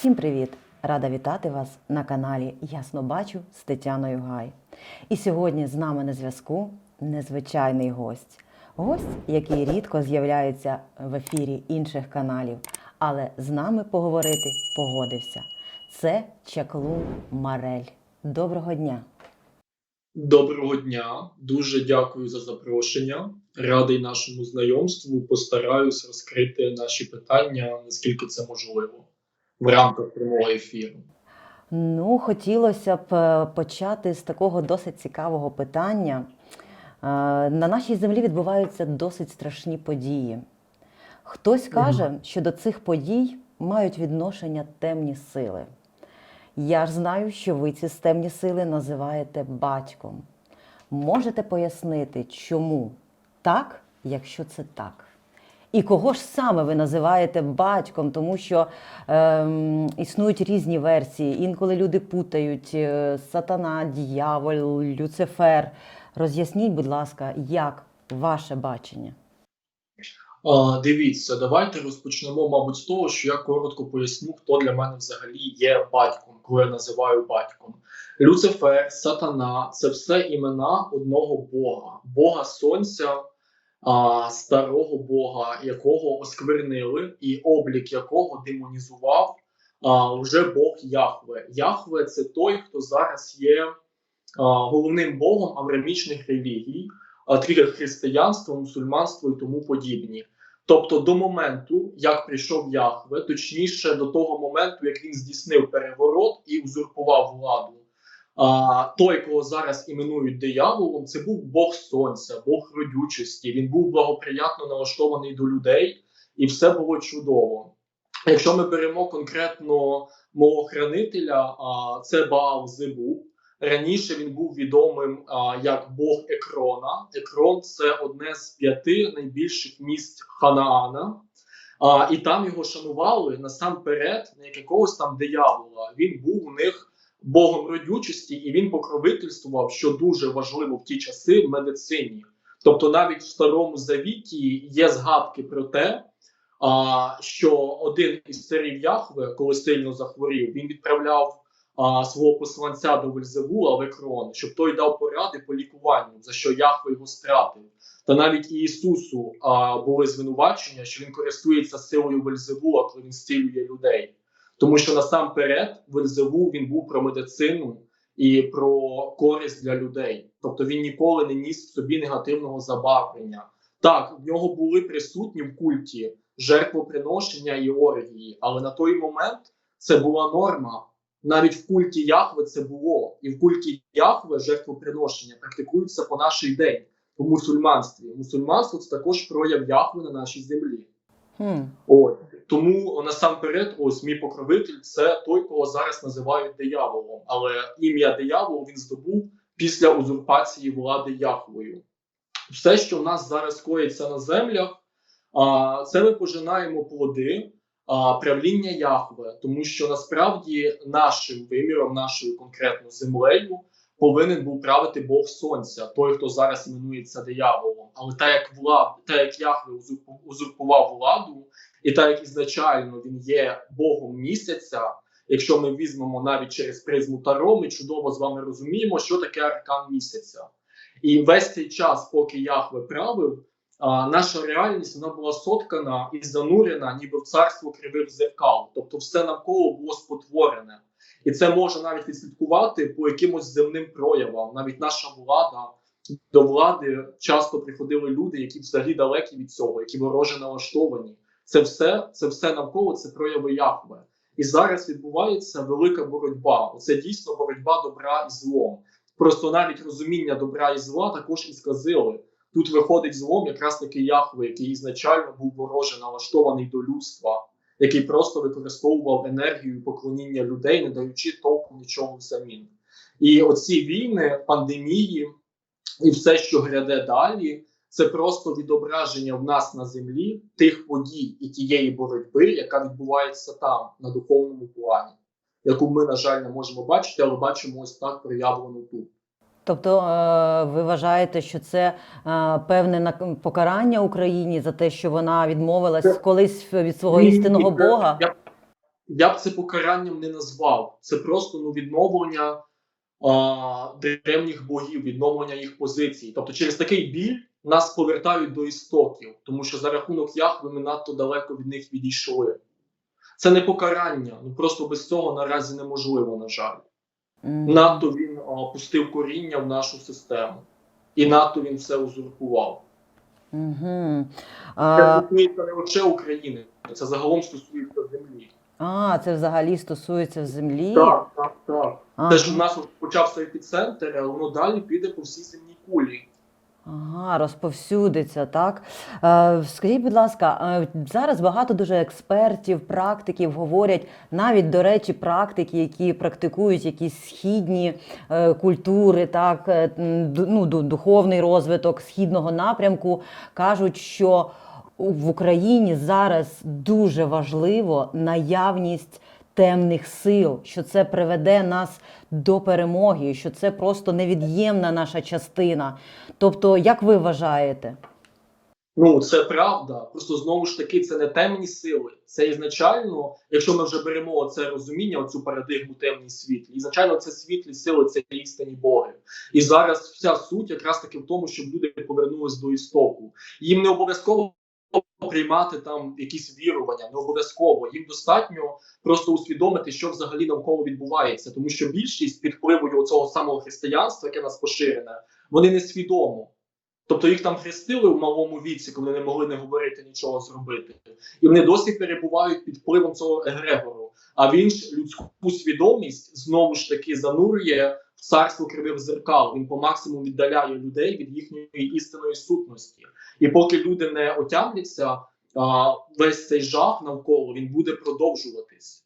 Всім привіт! Рада вітати вас на каналі Ясно Бачу з Тетяною Гай. І сьогодні з нами на зв'язку незвичайний гость. Гость, який рідко з'являється в ефірі інших каналів, але з нами поговорити погодився. Це Чаклун Марель. Доброго дня! Доброго дня, дуже дякую за запрошення. Радий нашому знайомству. Постараюсь розкрити наші питання, наскільки це можливо, в рамках прямого ефіру. Ну, хотілося б е, почати з такого досить цікавого питання. Е, На нашій землі відбуваються досить страшні події. Хтось каже, що до цих подій мають відношення темні сили. Я ж знаю, що ви ці темні сили називаєте батьком. Можете пояснити, чому так, якщо це так? І кого ж саме ви називаєте батьком, тому що ем, існують різні версії. Інколи люди путають е, сатана, дьявол, Люцифер. Роз'ясніть, будь ласка, як ваше бачення? А, дивіться, давайте розпочнемо, мабуть, з того, що я коротко поясню, хто для мене взагалі є батьком, коли я називаю батьком. Люцифер, сатана це все імена одного Бога, Бога Сонця, а, старого Бога, якого осквернили, і облік якого демонізував а, вже Бог Яхве. Яхве це той, хто зараз є а, головним богом аврамічних релігій, а, таких християнство, мусульманство і тому подібні. Тобто до моменту, як прийшов Яхве, точніше до того моменту, як він здійснив переворот і узурпував владу. А, той, кого зараз іменують дияволом, це був Бог Сонця, Бог родючості. Він був благоприятно налаштований до людей, і все було чудово. Якщо ми беремо конкретно мого хранителя, це Баал Зебуб. Раніше він був відомим а, як Бог Екрона. Екрон це одне з п'яти найбільших місць Ханаана. А, і там його шанували насамперед, не як якогось там диявола. Він був у них богом родючості, і він покровительствував, що дуже важливо в ті часи в медицині. Тобто, навіть в старому завіті є згадки про те, а, що один із царів Яхве, коли сильно захворів, він відправляв а, свого посланця до Вельзевула в Екрон, щоб той дав поради по лікуванню, за що Яхве його стратив. Та навіть Ісусу а, були звинувачення, що він користується силою Вельзевула, коли він зцілює людей. Тому що насамперед Вельзевул він був про медицину і про користь для людей. Тобто він ніколи не ніс в собі негативного забарвлення. Так, в нього були присутні в культі жертвоприношення і оргії, але на той момент це була норма. Навіть в культі Яхве це було, і в культі Яхве жертвоприношення практикуються по нашій день в мусульманстві. Мусульманство це також прояв Яхве на нашій землі. Хм. От тому насамперед, ось мій покровитель це той, кого зараз називають дияволом. Але ім'я диявол він здобув після узурпації влади Яхвою. Все, що в нас зараз коїться на землях, це ми пожинаємо плоди правління Яхве, тому що насправді нашим виміром, нашою конкретно землею, повинен був правити Бог Сонця, той, хто зараз іменується дияволом. Але так як влад, так як Яхве узурпував владу, і так як ізначально він є Богом місяця. Якщо ми візьмемо навіть через призму Таро, ми чудово з вами розуміємо, що таке аркан місяця. І весь цей час, поки Яхве правив, наша реальність вона була соткана і занурена, ніби в царство кривих зеркал. Тобто, все навколо було спотворене, і це може навіть відслідкувати по якимось земним проявам. Навіть наша влада до влади часто приходили люди, які взагалі далекі від цього, які вороже налаштовані. Це все, це все навколо це прояви Яхве. І зараз відбувається велика боротьба. Це дійсно боротьба добра і злом. Просто навіть розуміння добра і зла також і сказили. Тут виходить злом якраз таки Яхве, який ізначально був вороже налаштований до людства, який просто використовував енергію поклоніння людей, не даючи толку нічого взамін. І оці війни, пандемії і все, що гряде далі, це просто відображення в нас на землі тих подій і тієї боротьби, яка відбувається там, на духовному плані, яку ми, на жаль, не можемо бачити, але бачимо ось так проявлену тут. Тобто е, ви вважаєте, що це е, певне покарання Україні за те, що вона відмовилась колись від свого істинного ні, Бога? Я, я б це покаранням не назвав. Це просто ну, відновлення а, древніх богів, відновлення їх позицій. Тобто, через такий біль нас повертають до істоків, тому що за рахунок Яхви ми надто далеко від них відійшли. Це не покарання, ну просто без цього наразі неможливо, на жаль. Надто він а, пустив коріння в нашу систему, і надто він все узурпував. Це А, стосується не лише України, це загалом стосується землі. а, це взагалі стосується землі. Так, так, так. Ага. Те, що в нас почався епіцентр, а воно далі піде по всій земній кулі. Ага, розповсюдиться, так? Е, скажіть, будь ласка, е, зараз багато дуже експертів, практиків говорять, навіть, до речі, практики, які практикують якісь східні е, культури, так, е, ну, духовний розвиток східного напрямку, кажуть, що в Україні зараз дуже важливо наявність темних сил, що це приведе нас до перемоги, що це просто невід'ємна наша частина. Тобто, як ви вважаєте? Ну, це правда. Просто знову ж таки, це не темні сили. Це ізначально, якщо ми вже беремо це розуміння, оцю парадигму темні світлі, ізначально це світлі сили, це істинні боги. І зараз вся суть якраз таки в тому, щоб люди повернулись до істоку. Їм не обов'язково приймати там якісь вірування, не обов'язково. Їм достатньо просто усвідомити, що взагалі навколо відбувається, тому що більшість під впливою цього самого християнства, яке нас поширене, вони несвідомо. Тобто їх там хрестили в малому віці, коли не могли не говорити нічого зробити, і вони досі перебувають під впливом цього егрегору. А він ж людську свідомість знову ж таки занурює царство кривих зеркал. Він по максимуму віддаляє людей від їхньої істинної сутності. І поки люди не отямляться, весь цей жах навколо він буде продовжуватись.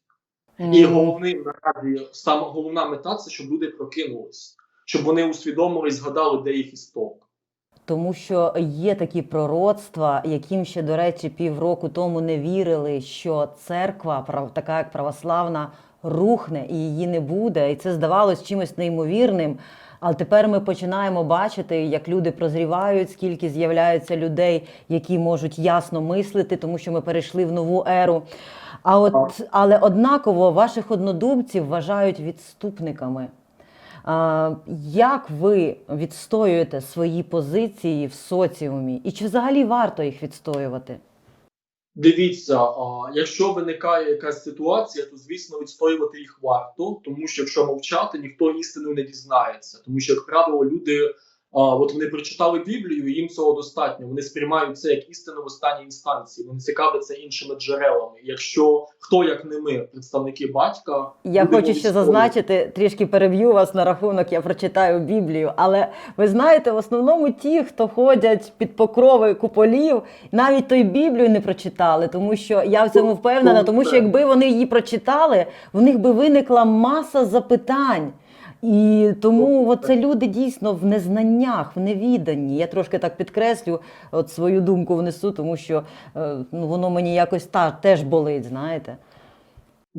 І М, головним наразі саме головна мета це щоб люди прокинулись, щоб вони усвідомили і згадали, де їх істок. Тому що є такі пророцтва, яким ще, до речі, півроку тому не вірили, що церква, прав- така як православна, рухне і її не буде. І це здавалось чимось неймовірним. Але тепер ми починаємо бачити, як люди прозрівають, скільки з'являється людей, які можуть ясно мислити, тому що ми перейшли в нову еру. А от, але однаково ваших однодумців вважають відступниками. А, Як ви відстоюєте свої позиції в соціумі? І чи взагалі варто їх відстоювати? Дивіться, якщо виникає якась ситуація, то звісно відстоювати їх варто, тому що якщо мовчати, ніхто істину не дізнається. Тому що, як правило, люди а, от вони прочитали Біблію, і їм цього достатньо. Вони сприймають це як істину в останній інстанції. Вони цікавляться іншими джерелами. Якщо хто як не ми, представники батька, Я хочу ще зазначити, трішки переб'ю вас на рахунок, я прочитаю Біблію. Але ви знаєте, в основному ті, хто ходять під покрови куполів, навіть той Біблію не прочитали, тому що я в цьому впевнена, тому що якби вони її прочитали, в них би виникла маса запитань. І тому це люди дійсно в незнаннях, в невіданні. Я трошки так підкреслю, от свою думку внесу, тому що е, ну, воно мені якось та, теж болить, знаєте.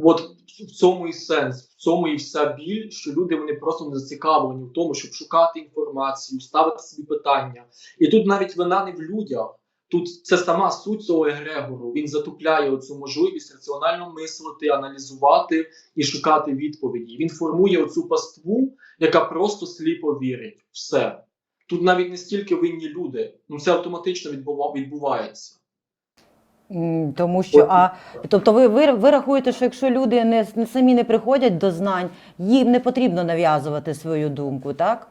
От в цьому і сенс, в цьому і вся біль, що люди вони просто не зацікавлені в тому, щоб шукати інформацію, ставити собі питання. І тут навіть вина не в людях. Тут це сама суть цього егрегору. Він затупляє оцю можливість раціонально мислити, аналізувати і шукати відповіді. Він формує оцю паству, яка просто сліпо вірить. Все. Тут навіть не стільки винні люди. Ну це автоматично відбувається. Тому що, а тобто, ви, ви, ви рахуєте, що якщо люди не самі не приходять до знань, їм не потрібно нав'язувати свою думку, так?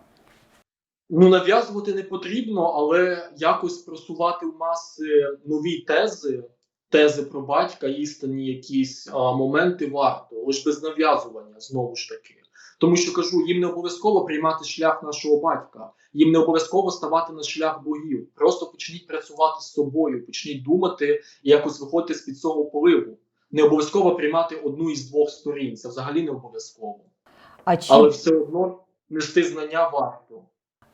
Ну, нав'язувати не потрібно, але якось просувати в маси нові тези, тези про батька, істинні якісь а, моменти варто, лише без нав'язування знову ж таки. Тому що кажу, їм не обов'язково приймати шлях нашого батька, їм не обов'язково ставати на шлях богів. Просто почніть працювати з собою, почніть думати і якось виходити з під цього впливу. Не обов'язково приймати одну із двох сторін. Це взагалі не обов'язково. А чи, Але все одно нести знання варто.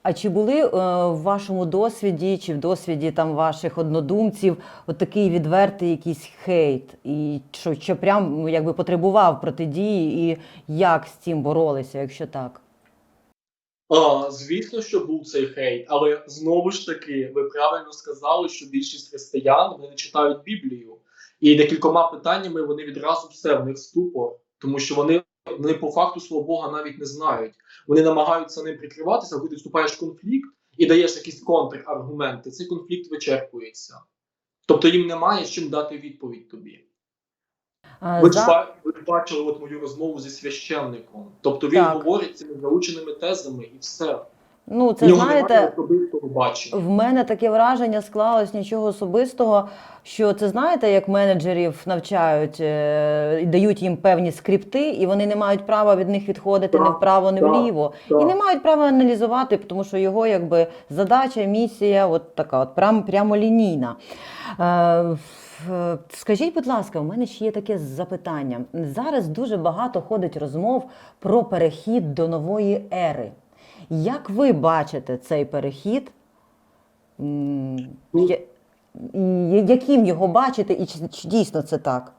А чи були е, в вашому досвіді чи в досвіді там ваших однодумців от відвертий якийсь хейт, і що, що прям ну, якби потребував протидії, і як з цим боролися, якщо так? А, звісно, що був цей хейт, але знову ж таки, ви правильно сказали, що більшість християн вони не читають Біблію. І декількома питаннями вони відразу все в них ступор, тому що вони, вони по факту свого Бога навіть не знають. Вони намагаються ним прикриватися, коли ти вступаєш в конфлікт і даєш якісь контраргументи, цей конфлікт вичерпується. Тобто їм немає з чим дати відповідь тобі. А, Ви, за- ви бачили от мою розмову зі священником. Тобто він Так. говорить цими заученими тезами і все. Ну, це немає знаєте, в мене таке враження склалось нічого особистого, що це знаєте, як менеджерів навчають е, дають їм певні скрипти, і вони не мають права від них відходити Так, не вправо, не так, вліво. так. І не мають права аналізувати, тому що його якби задача, місія, от така, от прям, прямолінійна. Е, Скажіть, будь ласка, у мене ще є таке запитання. Зараз дуже багато ходить розмов про перехід до нової ери. Як ви бачите цей перехід? Ну, Яким його бачите, і чи дійсно це так?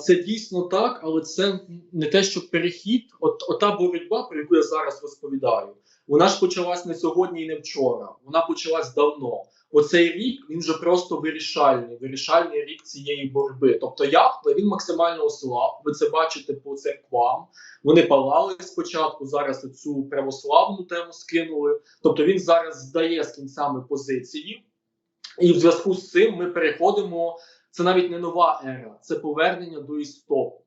Це дійсно так, але це не те, що перехід. От ота боротьба, про яку я зараз розповідаю, вона ж почалась не сьогодні і не вчора. Вона почалась давно. Оцей рік він вже просто вирішальний, вирішальний рік цієї боротьби. Тобто Яхве він максимально ослаб. Ви це бачите по церквам. Вони палали спочатку. Зараз цю православну тему скинули. Тобто він зараз здає з кінцями позиції, і в зв'язку з цим ми переходимо це навіть не нова ера, це повернення до істоку.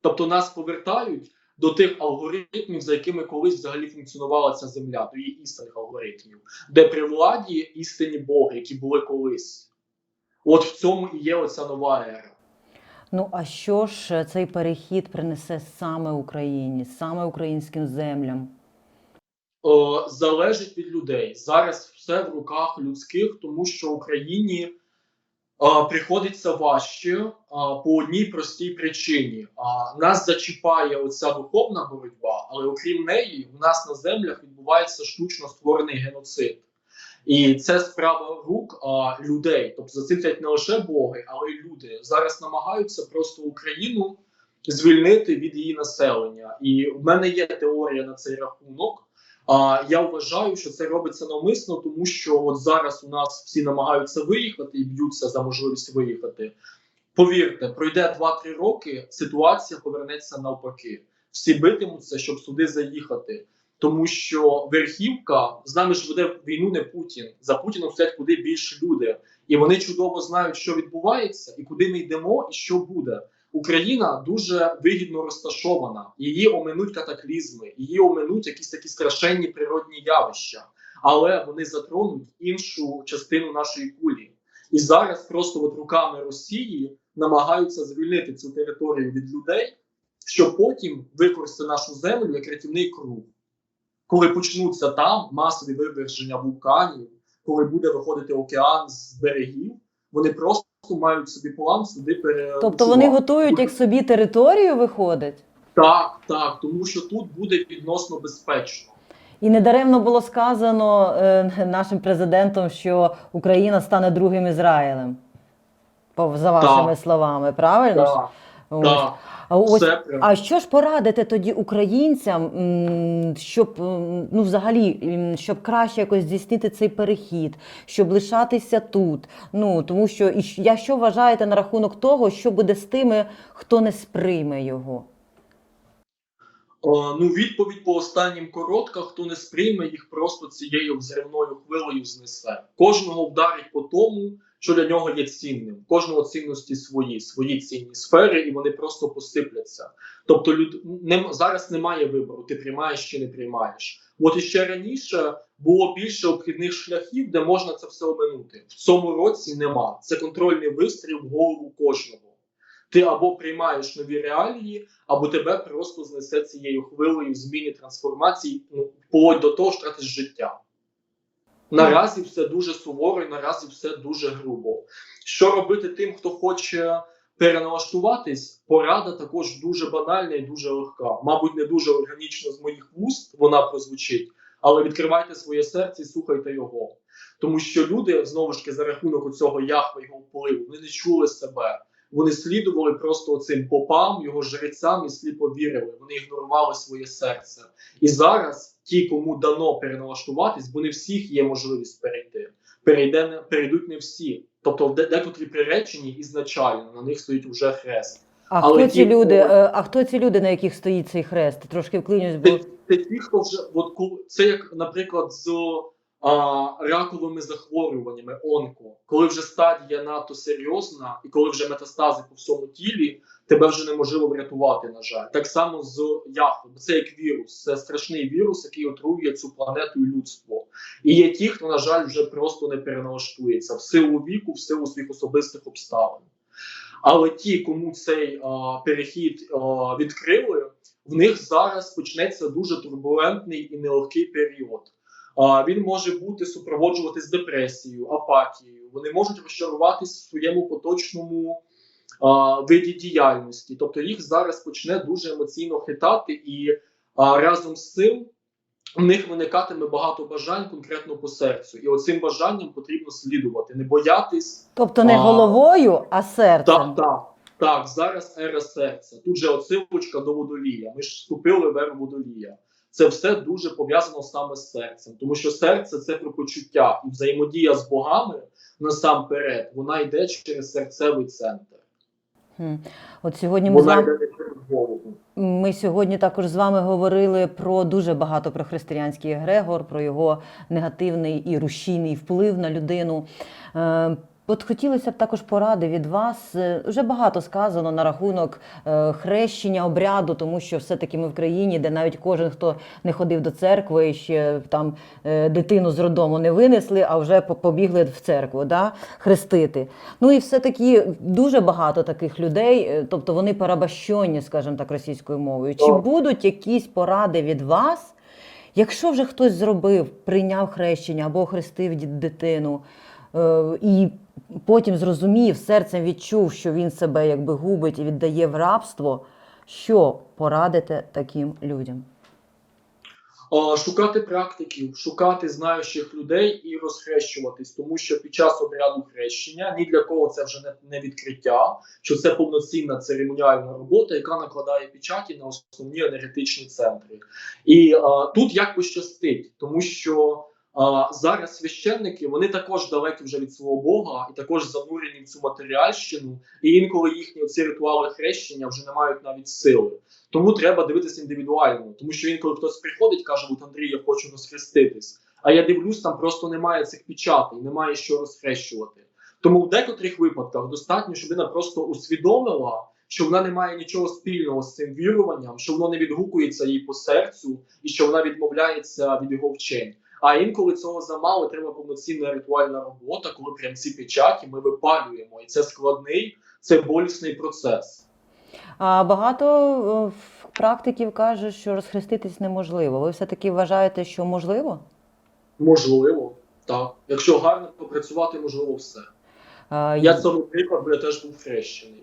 Тобто нас повертають до тих алгоритмів, за якими колись взагалі функціонувала ця земля, до її істинних алгоритмів, де при владі істинні боги, які були колись. От в цьому і є оця нова ера. Ну а що ж е, цей перехід принесе саме Україні, саме українським землям? Е, залежить від людей. Зараз все в руках людських, тому що Україні приходиться важче по одній простій причині. А нас зачіпає оця духовна боротьба, але окрім неї, у нас на землях відбувається штучно створений геноцид. І це справа рук а, людей. Тобто за не лише боги, але й люди. Зараз намагаються просто Україну звільнити від її населення. І в мене є теорія на цей рахунок. А я вважаю, що це робиться навмисно, тому що от зараз у нас всі намагаються виїхати і б'ються за можливість виїхати. Повірте, пройде 2-3 роки, ситуація повернеться навпаки. Всі битимуться, щоб сюди заїхати. Тому що верхівка з нами ж веде війну не Путін. За Путіном стоять куди більше люди, і вони чудово знають, що відбувається, і куди ми йдемо, і що буде. Україна дуже вигідно розташована. Її оминуть катаклізми, її оминуть якісь такі страшенні природні явища, але вони затронуть іншу частину нашої кулі. І зараз просто от руками Росії намагаються звільнити цю територію від людей, щоб потім використати нашу землю як рятівний круг. Коли почнуться там масові виверження вулканів, коли буде виходити океан з берегів, вони просто мають собі план сюди пере. Тобто вони готують як собі територію, виходить? Так, так, тому що тут буде відносно безпечно. І недаремно було сказано е, нашим президентом, що Україна стане другим Ізраїлем. За вашими словами, правильно? Так, Ось. так, А ось все. А що ж порадите тоді українцям, щоб ну взагалі щоб краще якось здійснити цей перехід, щоб лишатися тут? Ну тому що і я що вважаєте на рахунок того, що буде з тими, хто не сприйме його? О, ну, відповідь по останнім коротка, хто не сприйме їх просто цією взривною хвилею знесе. Кожного вдарить по тому, що для нього є цінним. Кожного цінності свої, свої цінні сфери, і вони просто посипляться. Тобто, люд... не... зараз немає вибору, ти приймаєш чи не приймаєш. От іще раніше було більше обхідних шляхів, де можна це все оминути. В цьому році нема. Це контрольний вистріл в голову кожного. Ти або приймаєш нові реалії, або тебе просто знесе цією хвилею зміни трансформації, ну, вплоть до того, що втратиш життя. Наразі все дуже суворо і наразі все дуже грубо. Що робити тим, хто хоче переналаштуватись? Порада також дуже банальна і дуже легка. Мабуть, не дуже органічно з моїх вуст вона прозвучить, але відкривайте своє серце і слухайте його. Тому що люди знову ж таки за рахунок цього яхва його впливу, вони не чули себе. Вони слідували просто цим попам, його жрецям і сліпо вірили. Вони ігнорували своє серце. І зараз ті, кому дано переналаштуватись, бо не всіх є можливість перейти. Перейде не перейдуть не всі. Тобто, декотрі приречені ізначально на них стоїть уже хрест. А Але хто ці ті, люди? хто- е, А хто ці люди, на яких стоїть цей хрест? Трошки вклинюсь, бо Це, це ті, хто вже от це як, наприклад, з а, раковими захворюваннями онко, коли вже стадія надто серйозна, і коли вже метастази по всьому тілі, тебе вже неможливо врятувати. На жаль, так само з яхом. Це як вірус, це страшний вірус, який отруює цю планету і людство. І є ті, хто на жаль вже просто не переналаштується в силу віку, в силу своїх особистих обставин. Але ті, кому цей а, перехід а, відкрили, в них зараз почнеться дуже турбулентний і нелегкий період. Він може бути супроводжуватись депресією, апатією. Вони можуть розчаруватись в своєму поточному а, виді діяльності. Тобто їх зараз почне дуже емоційно хитати, і а, разом з цим в них виникатиме багато бажань конкретно по серцю. І оцим бажанням потрібно слідувати, не боятись. тобто не А. головою, а серцем. Так, так. Так, зараз ера серця. Тут же отсилочка до водолія. Ми ж вступили в еру водолія. Це все дуже пов'язано саме з серцем, тому що серце це про почуття і взаємодія з богами насамперед. Вона йде через серцевий центр. От сьогодні ми з вами. Ми сьогодні також з вами говорили про дуже багато про християнський егрегор, про його негативний і рушійний вплив на людину. От хотілося б також поради від вас. Е, Вже багато сказано на рахунок е, хрещення обряду, тому що все-таки ми в країні, де навіть кожен, хто не ходив до церкви, і ще там е, дитину з роддому не винесли, а вже побігли в церкву, да, хрестити. Ну і все-таки дуже багато таких людей, тобто вони порабощені, скажімо так, російською мовою. Чи будуть якісь поради від вас? Якщо вже хтось зробив, прийняв хрещення або хрестив дитину, і потім зрозумів, серцем відчув, що він себе якби губить і віддає в рабство, що порадите таким людям? Шукати практиків, шукати знаючих людей і розхрещуватись, тому що під час обряду хрещення ні для кого це вже не, не відкриття, що це повноцінна церемоніальна робота, яка накладає печаті на основні енергетичні центри. І а, тут як пощастить, тому що а, зараз священники вони також далекі вже від свого Бога і також занурені в цю матеріальщину, і інколи їхні ці ритуали хрещення вже не мають навіть сили. Тому треба дивитися індивідуально, тому що інколи хтось приходить, каже: от Андрій, я хочу розхреститись. А я дивлюсь, там просто немає цих печатей, немає що розхрещувати. Тому в декотрих випадках достатньо, щоб вона просто усвідомила, що вона не має нічого спільного з цим віруванням, що воно не відгукується їй по серцю, і що вона відмовляється від його вчень. А інколи цього замало, треба повноцінна ритуальна робота, коли прям ці печаті ми випалюємо. І це складний, це болісний процес. А багато е, практиків каже, що розхреститись неможливо. Ви все-таки вважаєте, що можливо? Можливо, так. Якщо гарно попрацювати, можливо, все. А, Я цьому приклад, я теж був хрещений.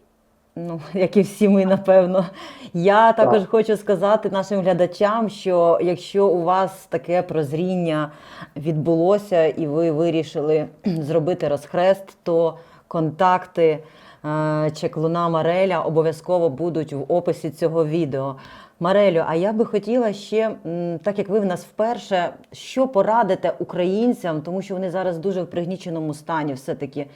Ну, як і всі ми, напевно. Я також Так. хочу сказати нашим глядачам, що якщо у вас таке прозріння відбулося і ви вирішили зробити розхрест, то контакти е, чеклуна Мареля обов'язково будуть в описі цього відео. Марелю, а я би хотіла ще, так як ви в нас вперше, що порадите українцям, тому що вони зараз дуже в пригніченому стані, все-таки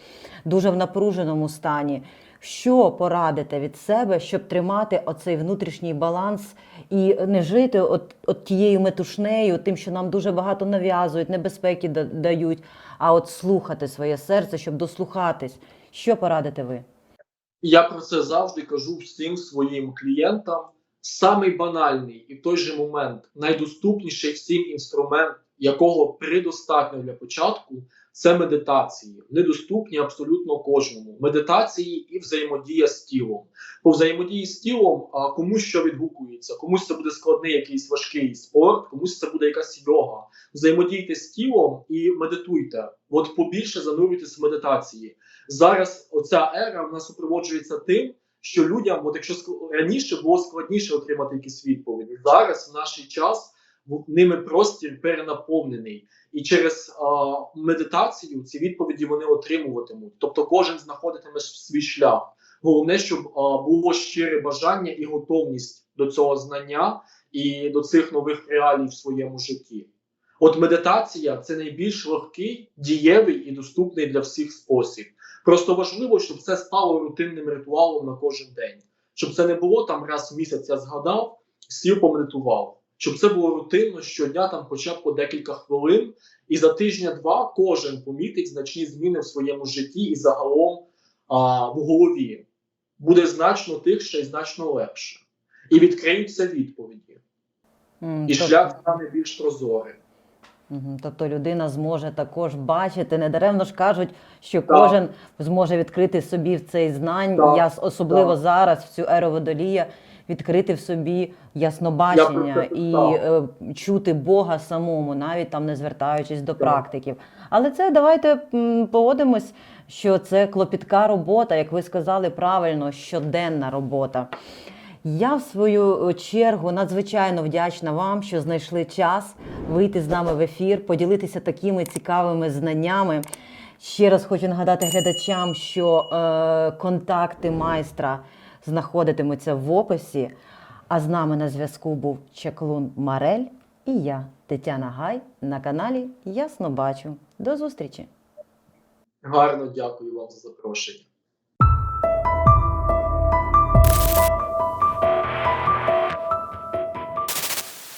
дуже в напруженому стані. Що порадите від себе, щоб тримати оцей внутрішній баланс і не жити от, от тією метушнею, тим, що нам дуже багато нав'язують, небезпеки дають, а от слухати своє серце, щоб дослухатись. Що порадите ви? Я про це завжди кажу всім своїм клієнтам. Самий банальний і в той же момент найдоступніший всім інструмент, якого предостатньо для початку, це медитації. Вони доступні абсолютно кожному. Медитації і взаємодія з тілом. По взаємодії з тілом а, комусь що відгукується, комусь це буде складний якийсь важкий спорт, комусь це буде якась йога. Взаємодійте з тілом і медитуйте. От побільше занурюйтесь в медитації. Зараз оця ера в нас супроводжується тим, що людям, от якщо раніше було складніше отримати якісь відповіді, зараз в наш час ними простір перенаповнений, і через а, медитацію ці відповіді вони отримуватимуть. Тобто, кожен знаходитиме свій шлях. Головне, щоб а, було щире бажання і готовність до цього знання і до цих нових реалій в своєму житті. От медитація це найбільш легкий, дієвий і доступний для всіх спосіб. Просто важливо, щоб це стало рутинним ритуалом на кожен день. Щоб це не було там раз в місяць я згадав, сів помедитував. Щоб це було рутинно щодня, там хоча б по декілька хвилин, і за тижня-два кожен помітить значні зміни в своєму житті і загалом а, в голові. Буде значно тихше і значно легше. І відкриються відповіді. М, І шлях стане більш прозорим. Тобто людина зможе також бачити. Недаремно ж кажуть, що кожен зможе відкрити собі в цей знань. Так, Я особливо так. зараз, в цю еру водолія, відкрити в собі яснобачення Я і писав. е, чути Бога самому, навіть там не звертаючись до практиків. Але це давайте погодимось, що це клопітка робота, як ви сказали правильно, щоденна робота. Я в свою е, чергу надзвичайно вдячна вам, що знайшли час вийти з нами в ефір, поділитися такими цікавими знаннями. Ще раз хочу нагадати глядачам, що е, контакти майстра знаходитимуться в описі. А з нами на зв'язку був Чаклун Марель і я, Тетяна Гай, на каналі Ясно Бачу. До зустрічі! Гарно дякую вам за запрошення.